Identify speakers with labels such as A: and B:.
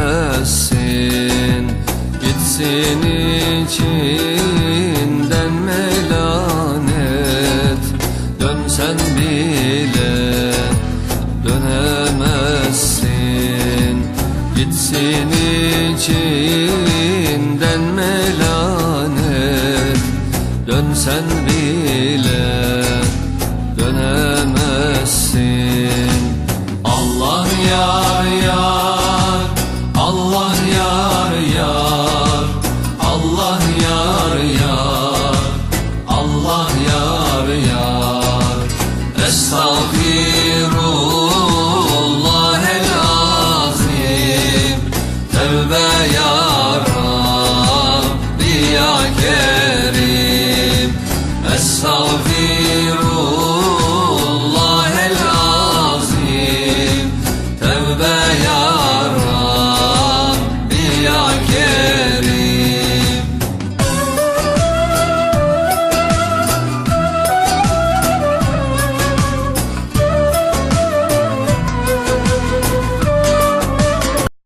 A: bilemezsin. Gitsin içinden melanet Dönsen bile dönemezsin. Gitsin içinden melanet Dönsen bile dönemezsin yar yar Estağfirullah el azim Tevbe ya Rabbi ya Kerim. Estağfirullah